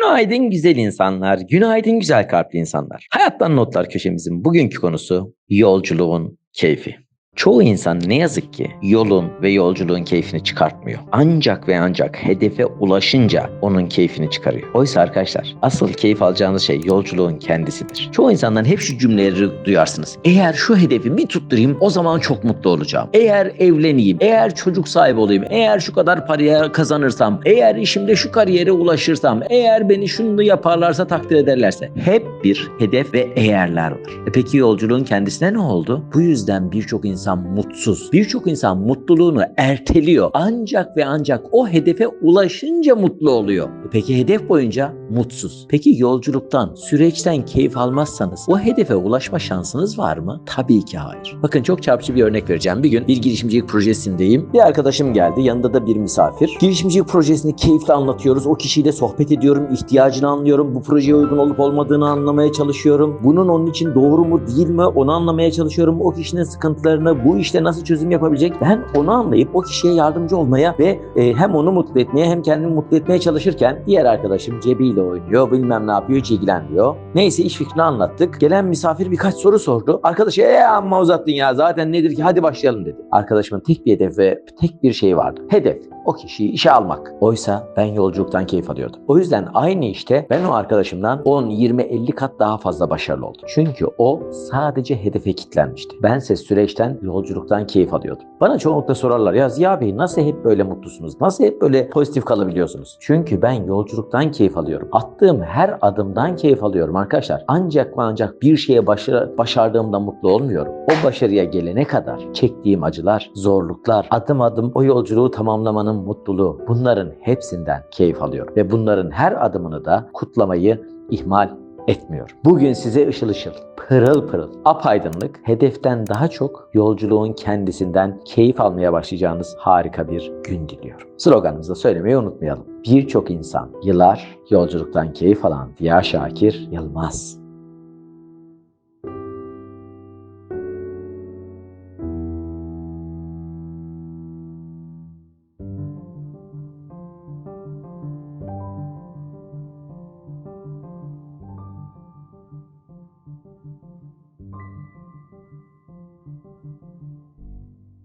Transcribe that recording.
Günaydın güzel insanlar, günaydın güzel kalpli insanlar. Hayattan Notlar köşemizin bugünkü konusu yolculuğun keyfi. Çoğu insan ne yazık ki yolun ve yolculuğun keyfini çıkartmıyor. Ancak ve ancak hedefe ulaşınca onun keyfini çıkarıyor. Oysa arkadaşlar asıl keyif alacağınız şey yolculuğun kendisidir. Çoğu insandan hep şu cümleleri duyarsınız. Eğer şu hedefi bir tutturayım o zaman çok mutlu olacağım. Eğer evleneyim, eğer çocuk sahibi olayım, eğer şu kadar paraya kazanırsam, eğer işimde şu kariyere ulaşırsam, eğer beni şunu yaparlarsa takdir ederlerse. Hep bir hedef ve eğerler var. E peki yolculuğun kendisine ne oldu? Bu yüzden birçok insan mutsuz. Birçok insan mutluluğunu erteliyor. Ancak ve ancak o hedefe ulaşınca mutlu oluyor. Peki hedef boyunca mutsuz. Peki yolculuktan, süreçten keyif almazsanız o hedefe ulaşma şansınız var mı? Tabii ki hayır. Bakın çok çarpıcı bir örnek vereceğim. Bir gün bir girişimcilik projesindeyim. Bir arkadaşım geldi. Yanında da bir misafir. Girişimcilik projesini keyifle anlatıyoruz. O kişiyle sohbet ediyorum. ihtiyacını anlıyorum. Bu projeye uygun olup olmadığını anlamaya çalışıyorum. Bunun onun için doğru mu değil mi onu anlamaya çalışıyorum. O kişinin sıkıntılarını, bu işte nasıl çözüm yapabilecek ben onu anlayıp o kişiye yardımcı olmaya ve e, hem onu mutlu etmeye hem kendimi mutlu etmeye çalışırken diğer arkadaşım cebiyle oynuyor bilmem ne yapıyor hiç ilgilenmiyor. Neyse iş fikrini anlattık. Gelen misafir birkaç soru sordu. Arkadaş eee amma uzattın ya zaten nedir ki hadi başlayalım dedi. Arkadaşımın tek bir hedef ve tek bir şey vardı. Hedef o kişiyi işe almak. Oysa ben yolculuktan keyif alıyordum. O yüzden aynı işte ben o arkadaşımdan 10, 20, 50 kat daha fazla başarılı oldum. Çünkü o sadece hedefe kilitlenmişti. Bense süreçten, yolculuktan keyif alıyordum. Bana çoğunlukla sorarlar ya Ziya Bey nasıl hep böyle mutlusunuz? Nasıl hep böyle pozitif kalabiliyorsunuz? Çünkü ben yolculuktan keyif alıyorum. Attığım her adımdan keyif alıyorum arkadaşlar. Ancak ancak bir şeye başar başardığımda mutlu olmuyorum. O başarıya gelene kadar çektiğim acılar, zorluklar, adım adım o yolculuğu tamamlamanın mutluluğu bunların hepsinden keyif alıyorum. Ve bunların her adımını da kutlamayı ihmal etmiyorum. Bugün size ışıl ışıl, pırıl pırıl, apaydınlık, hedeften daha çok yolculuğun kendisinden keyif almaya başlayacağınız harika bir gün diliyorum. Sloganımızda söylemeyi unutmayalım. Birçok insan yıllar yolculuktan keyif alan Ziya Şakir Yılmaz.